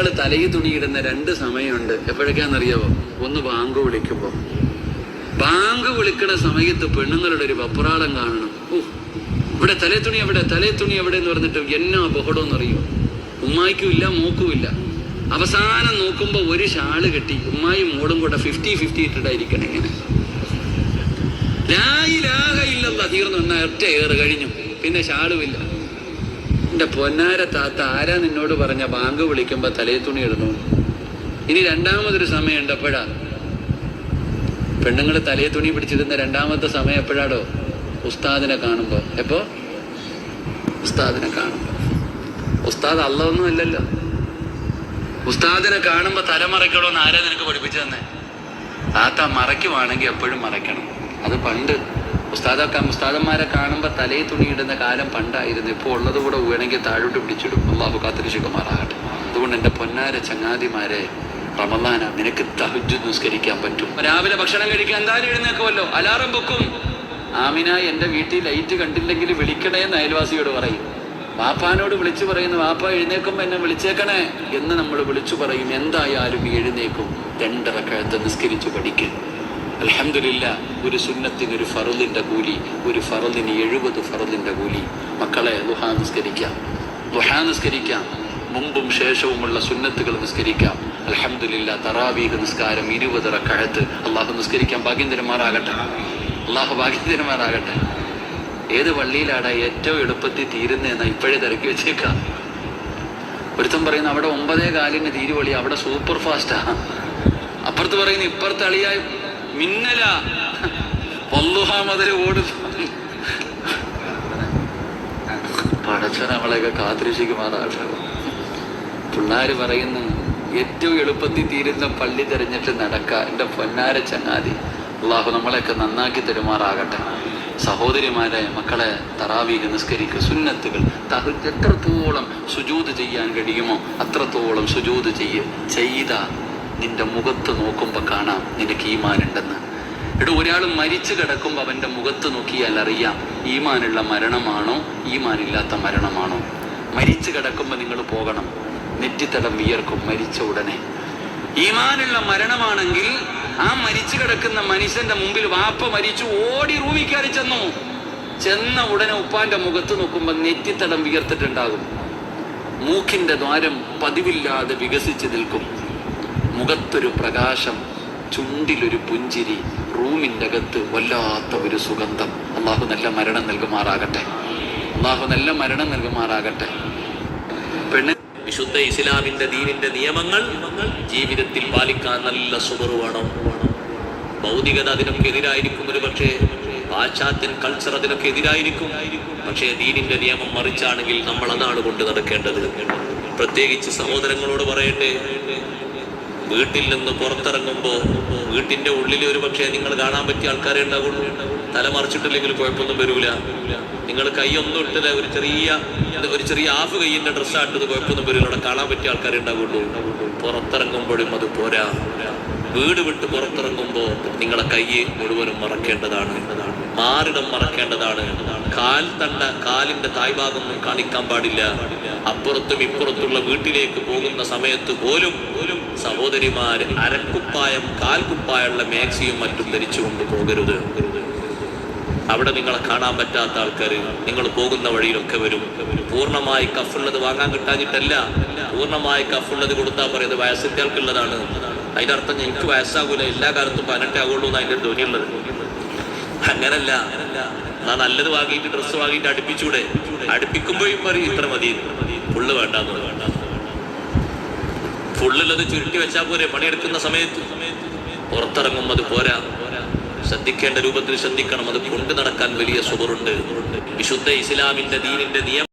പെണ്ണുങ്ങൾ തലയിൽ തുണിയിടുന്ന രണ്ട് സമയമുണ്ട്. എപ്പോഴൊക്കെയാണെന്നറിയാവോ? ഒന്ന് ബാങ്ക് വിളിക്കുമ്പോൾ ബാങ്ക് വിളിക്കുന്ന സമയത്ത് പെണ്ണുങ്ങളുടെ ഒരു വപ്രാളം കാണണം. ഓ ഇവിടെ തലേ തുണി എവിടെ? തലേ തുണി എവിടെ എന്ന് പറഞ്ഞിട്ട് എന്നാ അപകടം എന്നറിയോ ഉമ്മായിക്കും ഇല്ല മൂക്കും ഇല്ല. അവസാനം നോക്കുമ്പോൾ ഒരു ഷാൾ കെട്ടി. ഉമ്മായും മോളും കൂടെ ഫിഫ്റ്റി ഫിഫ്റ്റി ഇട്ടിട്ടായിരിക്കണം ഇങ്ങനെ. ലായിലാക ഇല്ലല്ല തീർന്നു ഒറ്റ ഏറ് കഴിഞ്ഞു. പിന്നെ ഷാളുമില്ല എന്റെ പൊന്നാര താത്ത ആരാ നിന്നോട് പറഞ്ഞ ബാങ്ക് വിളിക്കുമ്പോൾ തലയിൽ തുണി ഇടുന്നു? ഇനി രണ്ടാമതൊരു സമയം ഉണ്ട് എപ്പോഴാ പെണ്ണുങ്ങൾ തലേ തുണി പിടിച്ചിരുന്ന രണ്ടാമത്തെ സമയം എപ്പോഴാടോ? ഉസ്താദിനെ കാണുമ്പോൾ എപ്പോ? ഉസ്താദിനെ കാണുമ്പോൾ ഉസ്താദ് അല്ലൊന്നും അല്ലല്ലോ ഉസ്താദിനെ കാണുമ്പോൾ തല മറയ്ക്കണോന്ന് ആരാ നിനക്ക് പഠിപ്പിച്ചു തന്നെ താത്ത മറയ്ക്കുവാണെങ്കിൽ എപ്പോഴും മറയ്ക്കണം. അത് പണ്ട് ഉസ്താദൊക്കെ ഉസ്താദന്മാരെ കാണുമ്പോൾ തലയിൽ തുണിയിടുന്ന കാലം പണ്ടായിരുന്നു. ഇപ്പോൾ ഉള്ളത് കൂടെ വേണമെങ്കിൽ താഴോട്ട് പിടിച്ചിടും. അള്ളാഹു കാത്തിരിശുക്കുമാറാകട്ടെ അതുകൊണ്ട് എന്റെ പൊന്നാര ചങ്ങാതിമാരെ റമദാന നിനക്ക് തഹജു നിസ്കരിക്കാൻ പറ്റും. രാവിലെ ഭക്ഷണം കഴിക്കാൻ എന്തായാലും എഴുന്നേക്കുമല്ലോ അലാറം വെക്കും. ആമിന എന്റെ വീട്ടിൽ ലൈറ്റ് കണ്ടില്ലെങ്കിൽ വിളിക്കണേ എന്ന് അയൽവാസിയോട് പറയും. വാപ്പാനോട് വിളിച്ചു പറയുന്നു വാപ്പ എഴുന്നേക്കുമ്പോൾ എന്നെ വിളിച്ചേക്കണേ എന്ന് നമ്മൾ വിളിച്ചു പറയും. എന്തായാലും എഴുന്നേക്കും രണ്ടര കഴുത്ത് നിസ്കരിച്ചു പഠിക്കും. അലഹമില്ല ഒരു സുന്നത്തിന് ഒരു ഫറുദിന്റെ കൂലി ഒരു ഫറലിന് എഴുപത് ഫറുദിന്റെ കൂലി. മക്കളെ ദുഹാ നിസ്കരിക്കാം. ദുഹാ നിസ്കരിക്കാം. മുമ്പും ശേഷവുമുള്ള സുന്നത്തുകൾ നിസ്കരിക്കാം. അലഹമില്ല തറാവീഹ് നിസ്കാരം ഇരുപതര റക്കഴത്ത് അള്ളാഹു നിസ്കരിക്കാൻ ഭാഗ്യന്തരന്മാരാകട്ടെ. അള്ളാഹു ഭാഗ്യന്തരന്മാരാകട്ടെ. ഏത് പള്ളിയിലാണ് ഏറ്റവും എളുപ്പത്തിൽ തീരുന്നതെന്ന് ഇപ്പോഴേ തിരക്കി വെച്ചേക്കാം. ഒരുത്തൻ പറയുന്ന അവിടെ ഒമ്പതേ കാലിന് തീരുവളി അവിടെ സൂപ്പർ ഫാസ്റ്റാ അപ്പുറത്ത് പറയുന്നു ഇപ്പുറത്ത് അളിയായി മിന്നല. വല്ലുഹ മുതൽ ഓടും. പടച്ചൻ നമ്മളെയൊക്കെ കാത്തിരിശിക്കുമാറാട്ടെ പിള്ളാര് പറയുന്നു ഏറ്റവും എളുപ്പത്തിൽ തീരുന്ന പള്ളി തിരഞ്ഞിട്ട് നടക്ക. എന്റെ പൊന്നാര ചങ്ങാതി. അള്ളാഹു നമ്മളെയൊക്കെ നന്നാക്കി തരുമാറാകട്ടെ. സഹോദരിമാരെ മക്കളെ തറാവീഹ് നിസ്കരിക്കുക സുന്നത്തുകൾ എത്രത്തോളം സുജൂത് ചെയ്യാൻ കഴിയുമോ അത്രത്തോളം സുജൂത് ചെയ്യ്. ചെയ്ത നിന്റെ മുഖത്ത് നോക്കുമ്പോൾ കാണാം നിനക്ക് ഈമാനുണ്ടെന്ന്. എടോ ഒരാൾ മരിച്ചു കിടക്കുമ്പോൾ അവന്റെ മുഖത്ത് നോക്കിയാൽ അറിയാം ഈമാനുള്ള മരണമാണോ ഈമാനില്ലാത്ത മരണമാണോ. മരിച്ചു കിടക്കുമ്പോൾ നിങ്ങൾ പോകണം. നെറ്റിത്തടം വിയർക്കും മരിച്ച ഉടനെ. ഈമാനുള്ള മരണമാണെങ്കിൽ ആ മരിച്ചു കിടക്കുന്ന മനുഷ്യന്റെ മുമ്പിൽ വാപ്പ മരിച്ചു ഓടി റൂമിൽ കയറി ചെന്നു. ചെന്ന ഉടനെ ഉപ്പാന്റെ മുഖത്ത് നോക്കുമ്പോൾ നെറ്റിത്തടം വിയർത്തിട്ടുണ്ടാകും. മൂക്കിന്റെ ദ്വാരം പതിവില്ലാതെ വികസിച്ചു നിൽക്കും. മുഖത്തൊരു പ്രകാശം ചുണ്ടിലൊരു പുഞ്ചിരി റൂമിന്റെ അകത്ത് വല്ലാത്ത ഒരു സുഗന്ധം. അള്ളാഹു നല്ല മരണം നൽകുമാറാകട്ടെ. അള്ളാഹു നല്ല മരണം നൽകുമാറാകട്ടെ. പെണ്ണ് വിശുദ്ധ ഇസ്ലാമിന്റെ ദീനിന്റെ നിയമങ്ങൾ ജീവിതത്തിൽ പാലിക്കാൻ നല്ല സുമറു വേണം. ഭൗതികത അതിനൊക്കെ എതിരായിരിക്കും ഒരു പക്ഷേ പാശ്ചാത്യൻ കൾച്ചർ അതിനൊക്കെ എതിരായിരിക്കും. പക്ഷേ ദീനിന്റെ നിയമം മറിച്ചാണെങ്കിൽ നമ്മൾ അതാണ് കൊണ്ട് നടക്കേണ്ടത്. പ്രത്യേകിച്ച് സഹോദരങ്ങളോട് പറയട്ടെ വീട്ടിൽ നിന്ന് പുറത്തിറങ്ങുമ്പോൾ വീട്ടിന്റെ ഉള്ളിൽ ഒരു പക്ഷേ നിങ്ങൾ കാണാൻ പറ്റിയ ആൾക്കാരെ ഉണ്ടാവുള്ളൂ. തല മറിച്ചിട്ടില്ലെങ്കിൽ കുഴപ്പമൊന്നും വരൂല. നിങ്ങൾ കൈയൊന്നും ഇട്ടില്ല ഒരു ചെറിയ ഒരു ചെറിയ ആഫ് കൈയിന്റെ ഡ്രസ്സായിട്ടത് കുഴപ്പമൊന്നും വരില്ല അവിടെ കാണാൻ പറ്റിയ ആൾക്കാരെ ഉണ്ടാവുള്ളൂ. പുറത്തിറങ്ങുമ്പോഴും അത് പോരാ. വീട് വിട്ട് പുറത്തിറങ്ങുമ്പോൾ നിങ്ങളെ കൈ മുഴുവനും മറക്കേണ്ടതാണ്. മാറിടം മറക്കേണ്ടതാണ്. കാൽ തണ്ട കാലിന്റെ തായ്ഭാഗമൊന്നും കാണിക്കാൻ പാടില്ല. അപ്പുറത്തും ഇപ്പുറത്തുള്ള വീട്ടിലേക്ക് പോകുന്ന സമയത്ത് പോലും സഹോദരിമാർ അരക്കുപ്പായം കാൽക്കുപ്പായുള്ള മാക്സിയും മറ്റും ധരിച്ചുകൊണ്ട് പോകരുത്. അവിടെ നിങ്ങളെ കാണാൻ പറ്റാത്ത ആൾക്കാർ നിങ്ങൾ പോകുന്ന വഴിയിലൊക്കെ വരും. പൂർണമായി കഫുള്ളത് വാങ്ങാൻ കിട്ടാഞ്ഞിട്ടല്ല. പൂർണമായി കഫുള്ളത് കൊടുത്താൽ പറയുന്നത് വയസ്സിന്റെ ആൾക്കുള്ളതാണ്. അതിന്റെ അർത്ഥം എനിക്ക് വയസ്സാകൂല. എല്ലാ കാലത്തും പതിനെട്ടേ ആകുള്ളൂ എന്നാണ് അതിന്റെ ധ്വനിയുള്ളത്. അങ്ങനല്ല. എന്നാ നല്ലത് വാങ്ങിയിട്ട് ഡ്രസ്സ് വാങ്ങിയിട്ട് അടുപ്പിച്ചൂടെ. അടുപ്പിക്കുമ്പോഴും പറയും ഇത്ര മതി. ഫുള്ള് വേണ്ട ഫുള്ളുള്ളത് ചുരുട്ടി വെച്ചാൽ പോരെ. പണിയെടുക്കുന്ന സമയത്ത് പുറത്തിറങ്ങും അത് പോരാ. ശ്രദ്ധിക്കേണ്ട രൂപത്തിൽ ശ്രദ്ധിക്കണം. അത് കൊണ്ടു നടക്കാൻ വലിയ സുഹൃത്തുണ്ട് വിശുദ്ധ ഇസ്ലാമിന്റെ ദീനിന്റെ നിയമം